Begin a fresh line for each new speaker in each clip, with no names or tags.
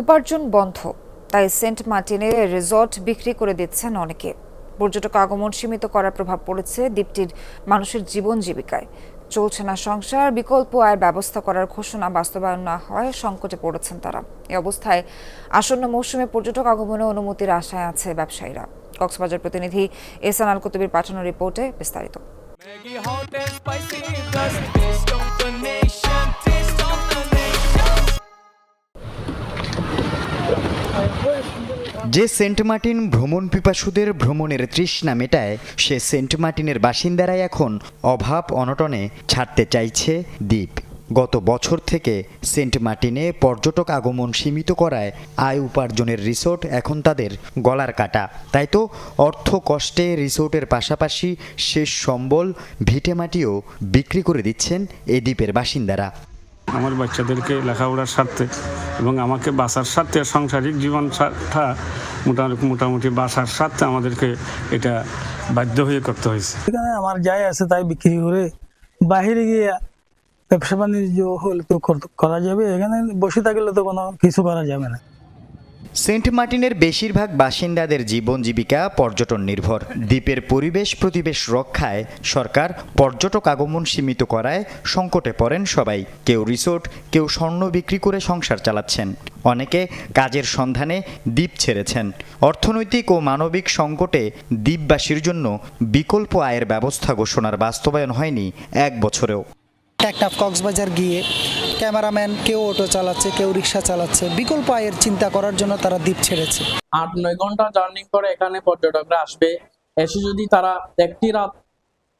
উপার্জন বন্ধ, তাই সেন্ট মার্টিনে রিসর্ট বিক্রি করে দিচ্ছেন অনেকে। পর্যটক আগমন সীমিত করার প্রভাব পড়েছে দ্বীপটির মানুষের জীবন জীবিকায়। চলছে না সংসার, বিকল্প আয়ের ব্যবস্থা করার ঘোষণা বাস্তবায়ন না হয় সংকটে পড়েছেন তারা। এই অবস্থায় আসন্ন মৌসুমে পর্যটক আগমনে অনুমতির আশায় আছে ব্যবসায়ীরা। কক্সবাজার প্রতিনিধি এসান আল কুতুবির পাঠানো রিপোর্টে বিস্তারিত।
যে সেন্ট মার্টিন ভ্রমণ পিপাসুদের ভ্রমণের তৃষ্ণা মেটায়, সে সেন্ট মার্টিনের বাসিন্দারাই এখন অভাব অনটনে ছাড়তে চাইছে দ্বীপ। গত বছর থেকে সেন্ট মার্টিনে পর্যটক আগমন সীমিত করায় আয় উপার্জনের রিসোর্ট এখন তাদের গলার কাটা। তাই তো অর্থ কষ্টে রিসোর্টের পাশাপাশি শেষ সম্বল ভিটেমাটিও বিক্রি করে দিচ্ছেন এই দ্বীপের বাসিন্দারা।
আমার বাচ্চাদেরকে লেখাপড়ার স্বার্থে এবং আমাকে বাঁচার স্বার্থে সাংসারিক জীবন স্বার্থা মোটামুটি মোটামুটি বাসার স্বার্থে আমাদেরকে এটা বাধ্য হয়ে করতে হয়েছে।
এখানে আমার যাই আছে তাই বিক্রি করে বাহিরে গিয়ে ব্যবসা বাণিজ্য হলে তো করা যাবে। এখানে বসে থাকলে তো কোনো কিছু করা যাবে না।
সেন্ট মার্টিনের বেশিরভাগ বাসিন্দাদের জীবন জীবিকা পর্যটন নির্ভর। দ্বীপের পরিবেশ প্রতিবেশ রক্ষায় সরকার পর্যটক আগমন সীমিত করায় সংকটে পড়েন সবাই। কেউ রিসোর্ট, কেউ স্বর্ণ বিক্রি করে সংসার চালাচ্ছেন। অনেকে কাজের সন্ধানে দ্বীপ ছেড়েছেন। অর্থনৈতিক ও মানবিক সংকটে দ্বীপবাসীর জন্য বিকল্প আয়ের ব্যবস্থা ঘোষণার বাস্তবায়ন হয়নি এক বছরেও।
একটা কক্সবাজার গিয়ে ক্যামেরাম্যান কেউ অটো চালাচ্ছে কেউ রিক্সা চালাচ্ছে। বিকল্প আয়ের চিন্তা করার জন্য তারা দ্বীপ ছেড়েছে।
আট নয় ঘণ্টা জার্নি করে এখানে পর্যটকরা আসবে। এসে যদি তারা একটি রাত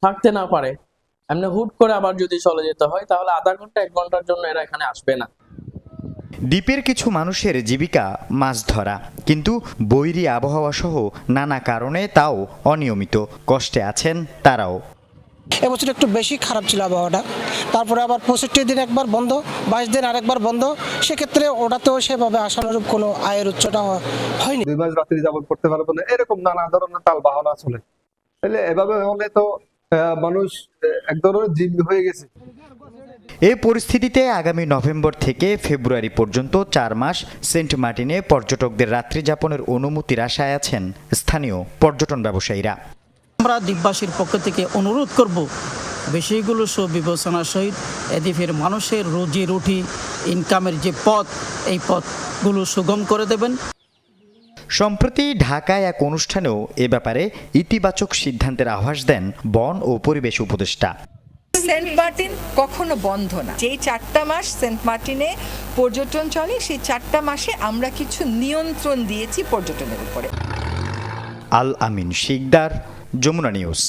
থাকতে না পারে এমনি হুট করে আবার যদি চলে যেতে হয় তাহলে আধা ঘণ্টা এক ঘণ্টার জন্য এরা এখানে আসবে না।
দ্বীপের কিছু মানুষের জীবিকা মাছ ধরা কিন্তু বৈরী আবহাওয়া সহ নানা কারণে তাও অনিয়মিত। কষ্টে আছেন তারাও।
এবছর একটু বেশি খারাপ ছিল আবহাওয়াটা। তারপরে আবার পঁয়ষট্টি দিন একবার বন্ধ বাইশ দিন আরেকবার বন্ধ। সেক্ষেত্রে ওটাতেও সেভাবে আশানুরূপ কোনো আয়ের উচ্চটা হয়নি।
দুই মাস রাত্রি যাপন করতে পারব না এরকম নানা ধরনের তাল বাহানা চলে। তাহলে এভাবে হলে তো আহ, মানুষ এক ধরনের জিম্মি হয়ে গেছে।
এই পরিস্থিতিতে আগামী নভেম্বর থেকে ফেব্রুয়ারি পর্যন্ত চার মাস সেন্ট মার্টিনে পর্যটকদের রাত্রি যাপনের অনুমতির আশায় আছেন স্থানীয় পর্যটন ব্যবসায়ীরা।
আমরা দ্বীপবাসীর পক্ষ থেকে অনুরোধ করব বিষয়গুলো সব বিবেচনার সহিত এ দ্বীপের মানুষের রুজি রুটি ইনকামের যে পথ এই পথগুলো সুগম করে দেবেন।
সম্প্রতি ঢাকায় এক অনুষ্ঠানেও এ ব্যাপারে ইতিবাচক সিদ্ধান্তের আভাস দেন বন ও পরিবেশ উপদেষ্টা।
সেন্ট মার্টিন কখনো বন্ধ না। যেই চারটা মাস সেন্ট মার্টিনে পর্যটন চলে সেই চারটা মাসে আমরা কিছু নিয়ন্ত্রণ দিয়েছি পর্যটনের উপরে।
আল আমিন শিকদার যমুনা নিউজ।